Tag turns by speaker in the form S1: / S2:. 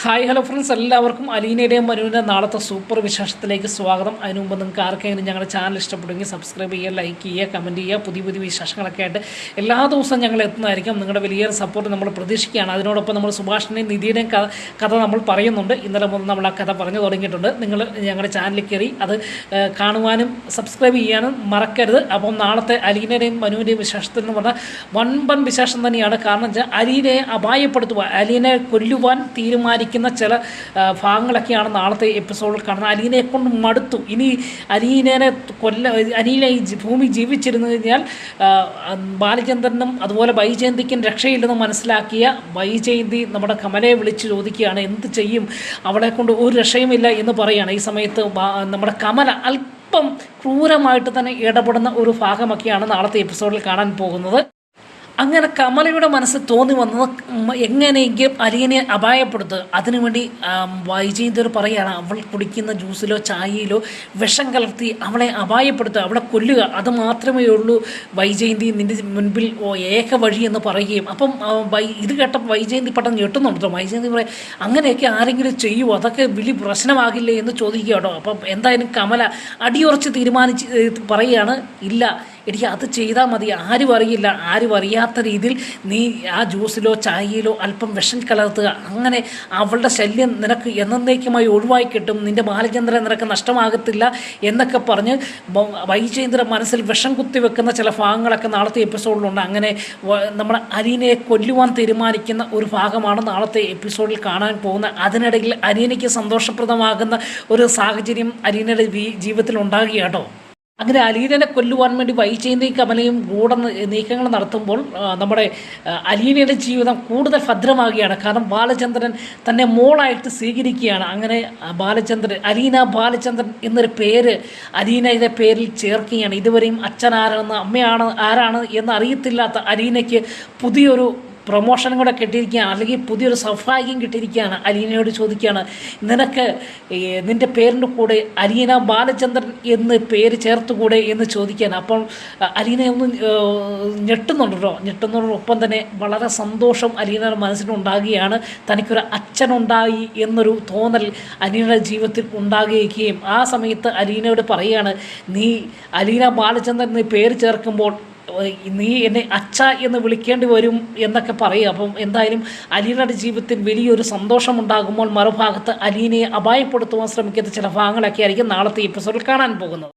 S1: Hi hello friends എല്ലാവർക്കും അലീനയുടെയും മനുവിന്റെ നാളത്തെ സൂപ്പർ വിശേഷത്തിലേക്ക് സ്വാഗതം. അതിനു മുമ്പ് നിങ്ങൾക്ക് ആർക്കെങ്കിലും ഞങ്ങളുടെ ചാനൽ ഇഷ്ടപ്പെടുമെങ്കിൽ സബ്സ്ക്രൈബ് ചെയ്യുക ലൈക്ക് ചെയ്യുക കമന്റ് ചെയ്യുക പുതിയ പുതിയ വിശേഷങ്ങളൊക്കെ ആയിട്ട് എല്ലാ ദിവസവും ഞങ്ങൾ എത്തുന്നതായിരിക്കും. നിങ്ങളുടെ വലിയൊരു സപ്പോർട്ട് നമ്മൾ പ്രതീക്ഷിക്കുകയാണ്. അതിനോടൊപ്പം നമ്മൾ സുഭാഷിന്റെയും നിധിയുടെയും കഥ നമ്മൾ പറയുന്നുണ്ട്. ഇന്നലെ മുതൽ നമ്മൾ ആ കഥ പറഞ്ഞു തുടങ്ങിയിട്ടുണ്ട്. നിങ്ങൾ ഞങ്ങളുടെ ചാനലിൽ കയറി അത് കാണുവാനും സബ്സ്ക്രൈബ് ചെയ്യാനും മറക്കരുത്. അപ്പം നാളത്തെ അലീനയുടെയും മനുവിന്റെയും വിശേഷത്തിൽ എന്ന് പറഞ്ഞാൽ വൻപൻ വിശേഷം തന്നെയാണ്. കാരണം വെച്ചാൽ അലീനയെ അപായപ്പെടുത്തുക അലീനെ കൊല്ലുവാൻ തീരുമാനിക്കുന്ന ചില ഭാഗങ്ങളൊക്കെയാണ് നാളത്തെ എപ്പിസോഡിൽ കാണുന്നത്. അലീനയെ കൊണ്ട് മടുത്തു. ഇനി അലീനേനെ കൊല്ല അലീന ഈ ഭൂമി ജീവിച്ചിരുന്നു കഴിഞ്ഞാൽ ബാലചന്ദ്രനും അതുപോലെ വൈജയന്തിക്കും രക്ഷയില്ലെന്ന് മനസ്സിലാക്കിയ വൈജയന്തി നമ്മുടെ കമലയെ വിളിച്ച് ചോദിക്കുകയാണ് എന്ത് ചെയ്യും? അവളെ കൊണ്ട് ഒരു രക്ഷയുമില്ല എന്ന് പറയുകയാണ് ഈ സമയത്ത് നമ്മുടെ കമല അല്പം ക്രൂരമായിട്ട് തന്നെ ഇടപെടുന്ന ഒരു ഭാഗമൊക്കെയാണ് നാളത്തെ എപ്പിസോഡിൽ കാണാൻ പോകുന്നത്. അങ്ങനെ കമലയുടെ മനസ്സ് തോന്നി വന്നത് എങ്ങനെയെങ്കിലും അലിയനെ അപായപ്പെടുത്തുക. അതിനുവേണ്ടി വൈജയന്തർ പറയുകയാണ് അവൾ കുടിക്കുന്ന ജ്യൂസിലോ ചായയിലോ വിഷം കലർത്തി അവളെ അപായപ്പെടുത്തുക അവളെ കൊല്ലുക. അത് മാത്രമേ ഉള്ളൂ വൈജയന്തി നിന്റെ മുൻപിൽ ഓ ഏക വഴി എന്ന് പറയുകയും. അപ്പം ഇത് കേട്ട വൈജയന്തി പെട്ടെന്ന് ഞെട്ടുന്നുണ്ടോ. വൈജയന്തി പറയും അങ്ങനെയൊക്കെ ആരെങ്കിലും ചെയ്യുമോ അതൊക്കെ വലിയ പ്രശ്നമാകില്ലേ? എന്ന് ചോദിക്കുക കേട്ടോ. അപ്പം എന്തായാലും കമല അടിയുറച്ച് തീരുമാനിച്ച് പറയുകയാണ് ഇല്ല എനിക്ക് അത് ചെയ്താൽ മതി. ആരും അറിയില്ല. ആരും അറിയാത്ത രീതിയിൽ നീ ആ ജ്യൂസിലോ ചായയിലോ അല്പം വിഷം കലർത്തുക. അങ്ങനെ അവളുടെ ശല്യം നിനക്ക് എന്നേക്കുമായി ഒഴിവായി കിട്ടും. നിന്റെ ബാലചന്ദ്രൻ നിനക്ക് നഷ്ടമാകത്തില്ല എന്നൊക്കെ പറഞ്ഞ് വൈജേന്ദ്ര മനസ്സിൽ വിഷം കുത്തിവെക്കുന്ന ചില ഭാഗങ്ങളൊക്കെ നാളത്തെ എപ്പിസോഡിലുണ്ട്. അങ്ങനെ നമ്മുടെ അരീനയെ കൊല്ലുവാൻ തീരുമാനിക്കുന്ന ഒരു ഭാഗമാണ് നാളത്തെ എപ്പിസോഡിൽ കാണാൻ പോകുന്നത്. അതിനിടയിൽ അരീനയ്ക്ക് സന്തോഷപ്രദമാകുന്ന ഒരു സാഹചര്യം അരീനയുടെ ജീവിതത്തിൽ ഉണ്ടാകുക കേട്ടോ. അങ്ങനെ അലീനനെ കൊല്ലുവാൻ വേണ്ടി വൈചേന്തിയും കമലയും ഗൂഢ നീക്കങ്ങൾ നടത്തുമ്പോൾ നമ്മുടെ അലീനയുടെ ജീവിതം കൂടുതൽ ഭദ്രമാകുകയാണ്. കാരണം ബാലചന്ദ്രൻ തന്നെ മോളായിട്ട് സ്വീകരിക്കുകയാണ്. അങ്ങനെ ബാലചന്ദ്രൻ അലീന ബാലചന്ദ്രൻ എന്നൊരു പേര് അലീനയുടെ പേരിൽ ചേർക്കുകയാണ്. ഇതുവരെയും അച്ഛൻ ആരാണെന്ന് അമ്മയാണ് ആരാണ് എന്ന് അറിയത്തില്ലാത്ത അലീനയ്ക്ക് പുതിയൊരു പ്രൊമോഷൻ കൂടെ കിട്ടിയിരിക്കുകയാണ് അല്ലെങ്കിൽ പുതിയൊരു സൗഭാഗ്യം കിട്ടിയിരിക്കുകയാണ് അലീനയോട് ചോദിക്കുകയാണ് നിനക്ക് നിന്റെ പേരിന്റെ കൂടെ അലീന ബാലചന്ദ്രൻ എന്ന് പേര് ചേർത്തുകൂടെ? എന്ന് ചോദിക്കാൻ അപ്പോൾ അലീന ഒന്ന് ഞെട്ടുന്നുണ്ടല്ലോ ഞെട്ടുന്നുണ്ട് ഞെട്ടുന്നതോടൊപ്പം തന്നെ വളരെ സന്തോഷം അലീനയുടെ മനസ്സിനുണ്ടാകുകയാണ് തനിക്കൊരു അച്ഛനുണ്ടായി എന്നൊരു തോന്നൽ അലീനയുടെ ജീവിതത്തിൽ ഉണ്ടാകുകയും ആ സമയത്ത് അലീനയോട് പറയുകയാണ് നീ അലീന ബാലചന്ദ്രൻ നീ പേര് ചേർക്കുമ്പോൾ നീ എന്നെ അച്ഛ എന്ന് വിളിക്കേണ്ടി വരും എന്നൊക്കെ പറയും അപ്പം എന്തായാലും അലീനയുടെ ജീവിതത്തിൽ വലിയൊരു സന്തോഷമുണ്ടാകുമ്പോൾ മറുഭാഗത്ത് അലീനയെ അപായപ്പെടുത്തുവാൻ ശ്രമിക്കുന്ന ചില ഭാഗങ്ങളൊക്കെ ആയിരിക്കും നാളത്തെ എപ്പിസോഡിൽ കാണാൻ പോകുന്നത്.